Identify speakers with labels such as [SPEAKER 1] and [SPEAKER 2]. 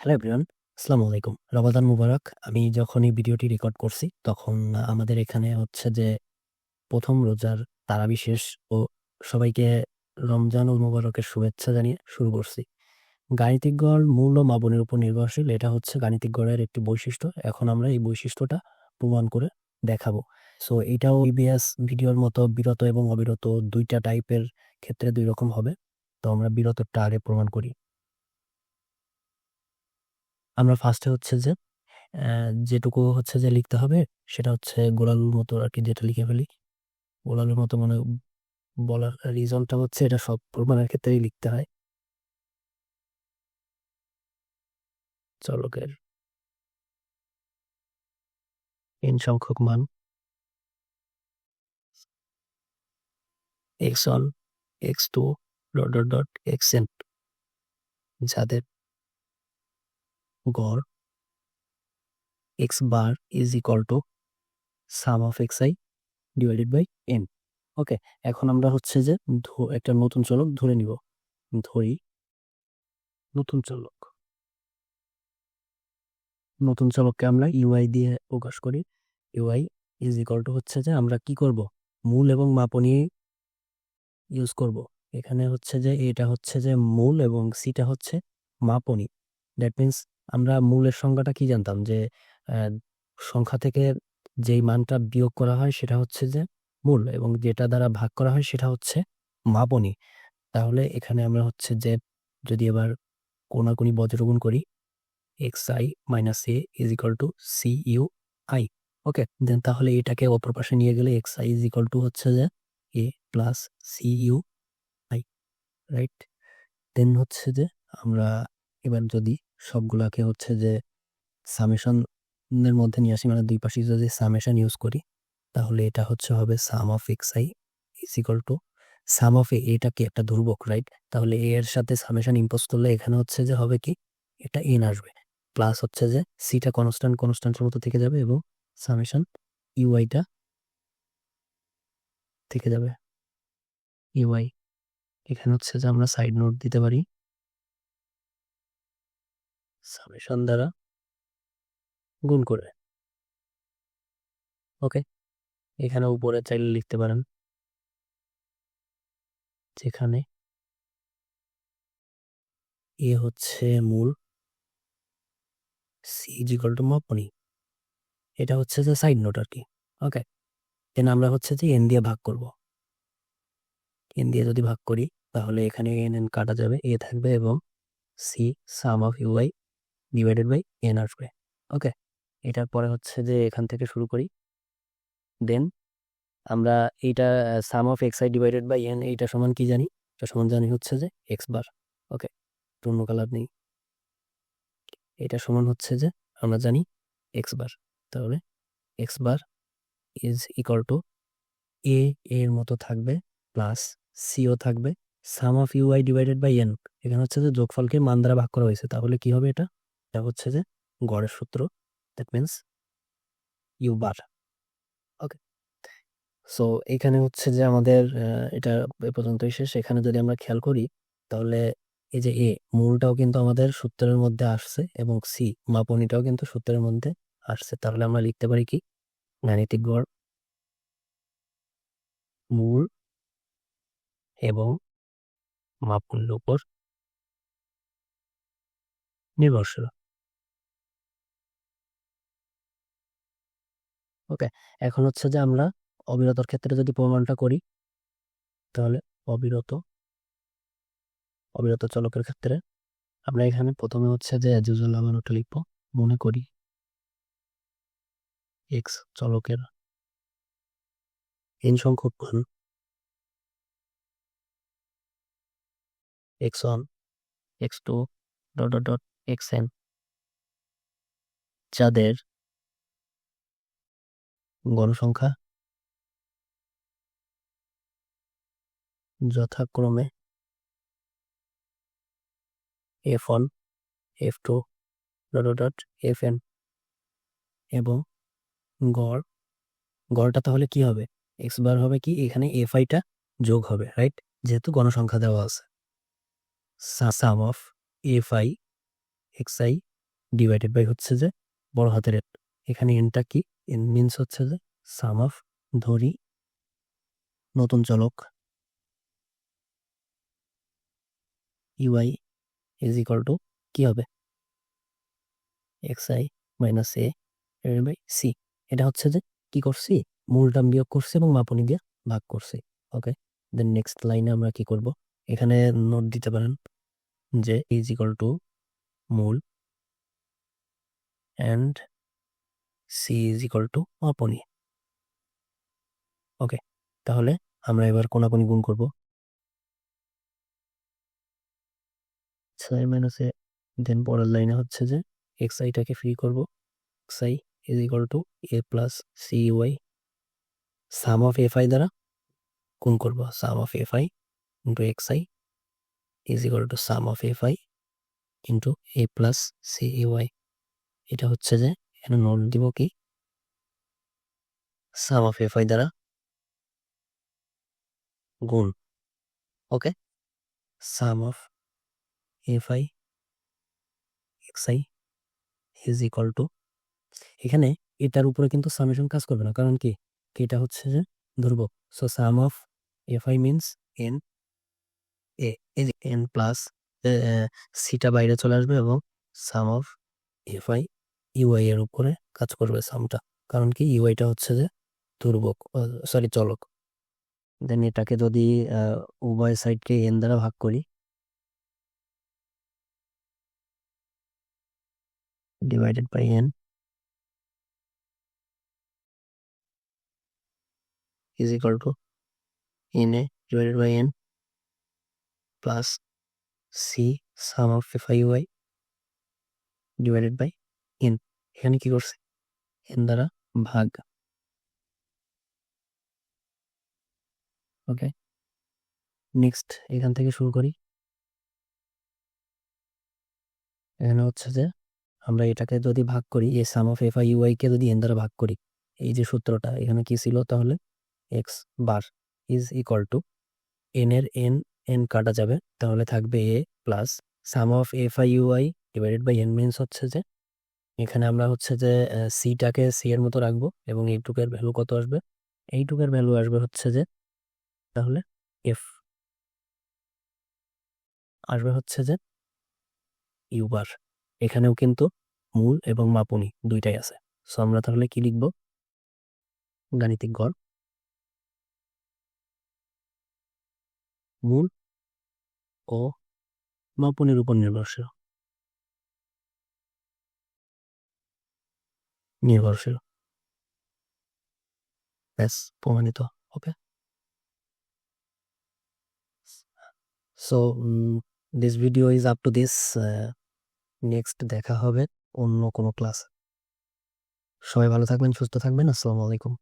[SPEAKER 1] Hello everyone, আসসালামু আলাইকুম। রমাদান মুবারক। আমি যখন এই ভিডিওটি রেকর্ড করছি, তখন আমাদের এখানে হচ্ছে যে প্রথম রোজার তারাবি শেষ ও সবাইকে রমজান রমজানুল মুবারকের শুভেচ্ছা জানিয়ে শুরু করছি। গাণিতিক গড় মূল ও মাপনের উপর নির্ভরশীল। এটা হচ্ছে গাণিতিক গড়ের একটি বৈশিষ্ট্য। এখন আমরা এই বৈশিষ্ট্যটা প্রমাণ করে দেখাবো। সো এটাও প্রিভিয়াস ভিডিওর মতো বিরত এবং অবিরত দুইটা টাইপের ক্ষেত্রে দুই রকম হবে। তো আমরা বিরতরটা আগে প্রমাণ করি। আমরা ফার্স্টে হচ্ছে যে যেটুকু হচ্ছে যে লিখতে হবে সেটা হচ্ছে গোলালুর মতো আর কি যেটা লিখে ফেলি। গোলালুর মতো মানে বলার রিজনটা হচ্ছে এটা সব প্রমাণের ক্ষেত্রেই লিখতে হয়। চলকের এন সংখ্যক মান x1, x2 dot, dot, dot xn যাদের গড় x bar is equal to sum of xi divided by n okay, এখন আমরা হচ্ছে যে একটা নতুন চলক ধরে নিব। ধরি নতুন চলক। নতুন চলককে আমরা ইউআই দিয়ে প্রকাশ করি। ইউআই ইজ ইকুয়াল টু হচ্ছে যে আমরা কি করব? মূল এবং মাপনী ইউজ করব। এখানে হচ্ছে যে এটা হচ্ছে যে মূল এবং সিটা হচ্ছে মাপনী। দ্যাট মিন্স আমরা মূলের সংজ্ঞাটা কি জানতাম? যে সংখ্যা থেকে যেই মানটা বিয়োগ করা হয় সেটা হচ্ছে যে মূল এবং যেটা দ্বারা ভাগ করা হয় সেটা হচ্ছে মাপনী। তাহলে এখানে আমরা হচ্ছে যে যদি এবার কোনাকুনি বজ্রগুণ করি x i minus a is equal to c u i okay then তাহলে এটাকে অপর পাশে নিয়ে গেলে x i is equal to হচ্ছে যে a plus c u i right then হচ্ছে যে আমরা এবার যদি সবগুলাকে হচ্ছে যে সামেশনের মধ্যে নিয়ে আসি মানে দুই পাশে যদি সামেশন ইউজ করি, তাহলে এটা হচ্ছে হবে sum of x i is equal to sum of এটা কি একটা ধ্রুবক রাইট তাহলে এ এর সাথে সামেশন ইম্পোজ করলে এখানে হচ্ছে যে হবে কি? এটা এন আসবে প্লাস হচ্ছে যে সিটা কনস্ট্যান্ট কনস্ট্যান্টের মতো থেকে যাবে এবং সামেশন ইউআইটা থেকে যাবে। ইউআই এখানে হচ্ছে যে আমরা সাইড নোট দিতে পারি। সামেশন দ্বারা গুণ করে। ওকে, এখানে উপরে চাইলে লিখতে পারেন। যেখানে এ হচ্ছে মূল। সি ইজিকাল টু মাপনি এটা হচ্ছে যে সাইড নোট আর কি। ওকে দেন আমরা হচ্ছে যে এন দিয়ে ভাগ করব। এন দিয়ে যদি ভাগ করি, তাহলে এখানে এন এন কাটা যাবে। এ থাকবে এবং c sum of u u i divided by n আসবে ওকে এটার পরে হচ্ছে যে এখান থেকে শুরু করি। দেন আমরা এইটা sum of x i divided by n এইটা সমান কি জানি? এটা সমান জানি হচ্ছে যে এক্স বার ওকে অন্য কালার নেই এটা সমান হচ্ছে যে আমরা জানি এক্স বার তাহলে x bar is equal to a এর মতো থাকবে প্লাস সিও থাকবে। Sum of u i divided by n এখানে হচ্ছে যে যোগফলকে মান দ্বারা ভাগ করা হয়েছে, তাহলে কি হবে এটা? এটা হচ্ছে যে গড়ের সূত্র। That means u bar okay so এখানে হচ্ছে যে আমাদের এটা এ পর্যন্তই শেষ। এখানে যদি আমরা খেয়াল করি, তাহলে এই যে এ মূলটাও কিন্তু আমাদের সূত্রের মধ্যে আসছে এবং সি মাপনিটাও কিন্তু সূত্রের মধ্যে আসছে। তাহলে আমরা লিখতে পারি কি? গাণিতিক গড় মূল এবং মাপনের উপর নির্ভরশীল। ওকে, এখন হচ্ছে যে আমরা অবিরতর ক্ষেত্রে যদি প্রমাণটা করি, তাহলে অবিরত অবিরত চলকের ক্ষেত্রে আমরা এখানে প্রথমে হচ্ছে যে অ্যাজুজুল লাগানোটা লিখব, মনে করি এক্স চলকের এন সংখ্যক মান x one x two dot dot dot x n যাদের গণসংখ্যা যথাক্রমে f one, f two, dot f n এবং গড়। গড়টা তাহলে কি হবে? এক্স বার হবে কি? এখানে এফ আইটা যোগ হবে রাইট যেহেতু গণসংখ্যা দেওয়া আছে। Sum of f i x i divided by হচ্ছে যে বড় হাতের এখানে এনটা কি? এন মিনস হচ্ছে যে সাম অফ ধরি, নতুন চলক ইউআই ইজ ইকাল টু কি হবে? X i minus a by c এটা হচ্ছে যে কি করছি? মূল টার্ম বিয়োগ করছি এবং মাপনি দিয়ে ভাগ করছি ওকে দেন নেক্সট লাইনে আমরা কি করব? এখানে নোট দিতে পারেন যে ইজ ইকাল টু মূল and c is equal to মাপনি okay, তাহলে আমরা এবার কোনাকুনি গুণ করব। ছয় মাইনাসে দেন পরের লাইনে হচ্ছে যে এক্স আইটাকে ফ্রি করব। X i is equal to a plus c y sum of f i দ্বারা গুণ করব। Sum of f i into x i is equal to sum of f i into a plus c y এটা হচ্ছে যে এখানে note দিব কি? সাম of f i দ্বারা। গুণ। Okay. Sum of f i x i is equal to. এখানে এটার উপরে কিন্তু সামেশন কাজ করবে না। কারণ কি? এটা হচ্ছে যে ধরবো so sum of f i means n a n plus সিটা বাইরে চলে আসবে এবং sum of f i u i এর উপরে কাজ করবে সামটা। কারণ কি? ইউআইটা হচ্ছে যে ধ্রুবক সরি চলক। দেন এটাকে যদি উভয় সাইডকে এন দ্বারা ভাগ করি divided by n is equal to na divided by n plus c sum of f i y divided by n এখানে কি করছে n দ্বারা ভাগ ওকে নেক্সট এখান থেকে শুরু করি। এখানে হচ্ছে যে, আমরা এটাকে যদি ভাগ করি, a sum of f i u i কে যদি এন দ্বারা ভাগ করি, এই যে সূত্রটা, এখানে কি ছিল তাহলে? X bar is equal to n এর এন এন কাটা যাবে। তাহলে থাকবে a plus sum of f i u i divided by n means হচ্ছে যে এখানে আমরা হচ্ছে যে সিটাকে সি এর মতো রাখব এবং এইটুকের ভ্যালু কত আসবে? এইটুকের ভ্যালু আসবে হচ্ছে যে, তাহলে এফ আসবে হচ্ছে যে ইউবার এখানেও কিন্তু মূল এবং মাপুনি দুইটাই আছে। সো আমরা তাহলে কি লিখব? গাণিতিক গড়। মূল ও মাপনের উপর নির্ভরশীল। নির্ভরশীল। ব্যাস, প্রমাণিত okay so this video is up to this next দেখা হবে অন্য কোনো ক্লাস সবাই ভালো থাকবেন, সুস্থ থাকবেন, আসসালামু আলাইকুম।